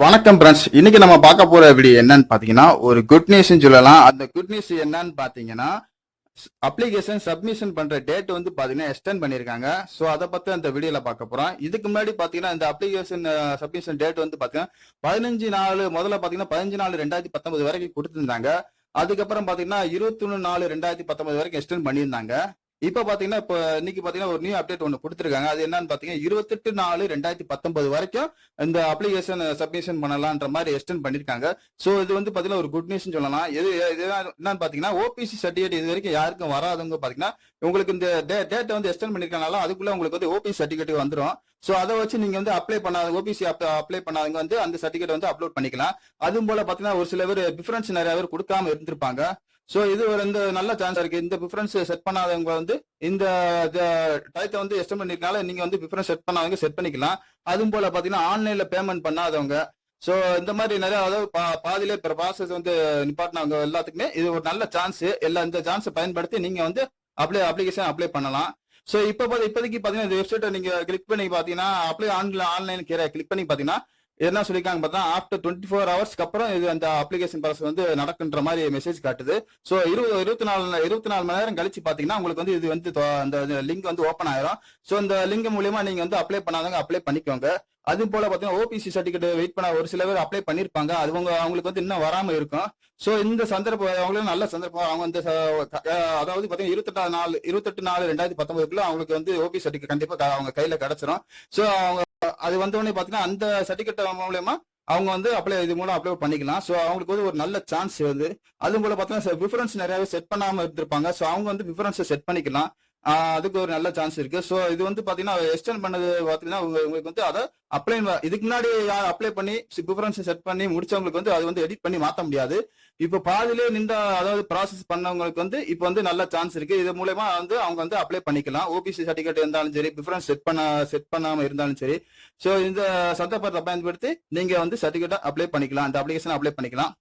வணக்கம் ஃப்ரெண்ட்ஸ் இன்னைக்கு நம்ம பார்க்க போற வீடியோ என்னன்னு பாத்தீங்கன்னா ஒரு குட் நியூஸ்னு சொல்லலாம். அந்த குட் நியூஸ் என்னன்னு பாத்தீங்கன்னா அப்ளிகேஷன் சப்மிஷன் பண்ற டேட் வந்து பாத்தீங்கன்னா எக்ஸ்டெண்ட் பண்ணிருக்காங்க சோ அதை பத்தி அந்த வீடியோல பார்க்க போறோம். இதுக்கு முன்னாடி பாத்தீங்கன்னா இந்த அப்ளிகேஷன் சப்மிஷன் டேட் வந்து பாத்தீங்கன்னா பதினஞ்சு நாலு முதல்ல பாத்தீங்கன்னா பதினஞ்சு நாலு ரெண்டாயிரத்தி பத்தொன்பது வரைக்கும் கொடுத்திருந்தாங்க. அதுக்கப்புறம் பாத்தீங்கன்னா இருபத்தி ஒண்ணு நாலு ரெண்டாயிரத்தி பத்தொன்பது வரைக்கும் எக்ஸ்டெண்ட் பண்ணியிருந்தாங்க. இப்ப பாத்தீங்கன்னா இப்ப இன்னைக்கு பாத்தீங்கன்னா ஒரு நியூ அப்டேட் ஒன்று கொடுத்துருக்காங்க. அது என்னன்னு பாத்தீங்கன்னா இருபத்தெட்டு நாலு ரெண்டாயிரத்தி பத்தொன்பது வரைக்கும் இந்த அப்ளிகேஷன் சப்மிஷன் பண்ணலாம்ன்ற மாதிரி எக்ஸ்டென்ட் பண்ணிருக்காங்க. சோ இது வந்து பாத்தீங்கன்னா ஒரு குட் நியூஸ் சொல்லலாம். எது என்னன்னு பாத்தீங்கன்னா ஓபிசி சர்டிஃபிகேட் இது வரைக்கும் யாருக்கும் வராதவங்க பாத்தீங்கன்னா உங்களுக்கு இந்த டேட்டை வந்து எக்ஸ்டென்ட் பண்ணிருக்கனால அதுக்குள்ள உங்களுக்கு வந்து ஓபிசி சர்டிஃபிகேட் வந்துரும். சோ அதை வச்சு நீங்க வந்து அப்ளை பண்ணாத ஓபிசி அப்ளை பண்ணாதவங்க வந்து அந்த சர்டிஃபிகேட் வந்து அப்லோட் பண்ணிக்கலாம். அதுவும் போல பாத்தீங்கன்னா ஒரு சில பேர் டிஃபரன்ஸ் நிறைய பேர் கொடுக்காம இருந்திருப்பாங்க. சோ இது ஒரு இந்த நல்ல சான்ஸ் இருக்கு. இந்த ப்ரிஃபரன்ஸ் செட் பண்ணாதவங்க வந்து இந்த டயத்தை வந்து எஸ்டம் பண்ணிருக்கனால நீங்க வந்து ப்ரிஃபரன்ஸ் செட் பண்ணாதவங்க செட் பண்ணிக்கலாம். அதுவும் போல பாத்தீங்கன்னா ஆன்லைன்ல பேமெண்ட் பண்ணாதவங்க. சோ இந்த மாதிரி நிறைய அதாவது பா- பாதியிலே ப்ராசஸ் வந்து நிப்பாட்டினவங்க எல்லாத்துக்குமே இது ஒரு நல்ல சான்ஸ் எல்லா இந்த சான்ஸை பயன்படுத்தி நீங்க வந்து அப்ளை அப்ளிகேஷன் அப்ளை பண்ணலாம். சோ இப்ப இப்போதைக்கு பாத்தீங்கன்னா இந்த வெப்சைட்டை நீங்க கிளிக் பண்ணி பாத்தீங்கன்னா அப்ளை ஆன்லைன் ஆன்லைன் கீரை கிளிக் பண்ணி பாத்தீங்கன்னா என்ன சொல்லிருக்காங்க பார்த்தா ஆஃப்டர் டுவெண்ட்டி ஃபோர் ஹவர்ஸ்க்கு அப்புறம் இது அந்த அப்ளிகேஷன் ப்ராசஸ் வந்து நடக்குன்ற மாதிரி மெசேஜ் காட்டுது. ஸோ இருபது இருபத்தி நாலு இருபத்தி நாலு மணி நேரம் கழிச்சு பார்த்தீங்கன்னா உங்களுக்கு வந்து இது வந்து அந்த லிங்க் வந்து ஓப்பன் ஆயிரும். ஸோ அந்த லிங்க் மூலியமா நீங்க வந்து அப்ளை பண்ணாதவங்க அப்ளை பண்ணிக்கோங்க. அது போல பாத்தீங்கன்னா ஓபிசி சர்டிஃபிகேட் வெயிட் பண்ண ஒரு சில பேர் அப்ளை பண்ணிருப்பாங்க. அது அவங்க அவங்களுக்கு வந்து இன்னும் வராம இருக்கும். ஸோ இந்த சந்தர்ப்பம் அவங்களும் நல்ல சந்தர்ப்பம். அவங்க வந்து அதாவது பாத்தீங்கன்னா இருபத்தெட்டு நாலு இருபத்தெட்டு நாலு ரெண்டாயிரத்தி பத்தொன்பதுக்குள்ள அவங்களுக்கு வந்து ஓபி சர்டிஃபிகேட் கண்டிப்பா அவங்க கையில கிடைச்சிரும். ஸோ அவங்க அது வந்தோடனே பாத்தீங்கன்னா அந்த சர்டிஃபிகேட் மூலயமா அவங்க வந்து அப்ளை இது மூலம் அப்ளை பண்ணிக்கலாம். ஸோ அவங்களுக்கு வந்து ஒரு நல்ல சான்ஸ் வந்து அது போல பார்த்தீங்கன்னா ப்ரிஃபரன்ஸ் நிறையாவே செட் பண்ணாம இருந்திருப்பாங்க. ஸோ அவங்க வந்து ப்ரிஃபரன்ஸை செட் பண்ணிக்கலாம். அதுக்கு ஒரு நல்ல சான்ஸ் இருக்கு. ஸோ இது வந்து பாத்தீங்கன்னா எக்ஸ்டென்ட் பண்ணது பாத்தீங்கன்னா உங்களுக்கு வந்து அதை அப்ளை இதுக்கு முன்னாடி யார் அப்ளை பண்ணி ப்ரிஃபரன்ஸ் செட் பண்ணி முடிச்சவங்களுக்கு வந்து அது வந்து எடிட் பண்ணி மாற்ற முடியாது. இப்போ பாதிலே நின்ற அதாவது ப்ராசஸ் பண்ணவங்களுக்கு வந்து இப்போ வந்து நல்ல சான்ஸ் இருக்கு. இது மூலயமா வந்து அவங்க வந்து அப்ளை பண்ணிக்கலாம். ஓபிசி சர்டிஃபிகேட் இருந்தாலும் சரி ப்ரிஃபரன்ஸ் செட் பண்ண செட் பண்ணாம இருந்தாலும் சரி. ஸோ இந்த சந்தர்ப்பத்தை பயன்படுத்தி நீங்க வந்து சர்டிஃபிகேட்டை அப்ளை பண்ணிக்கலாம். இந்த அப்ளிகேஷன் அப்ளை பண்ணிக்கலாம்.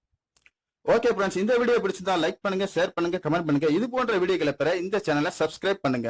ஓகே ஃப்ரெண்ட்ஸ் இந்த வீடியோ பிடிச்சிருந்தா லைக் பண்ணுங்க ஷேர் பண்ணுங்க கமெண்ட் பண்ணுங்க. இது போன்ற வீடியோக்களை பெற இந்த சேனலை சப்ஸ்கிரைப் பண்ணுங்க.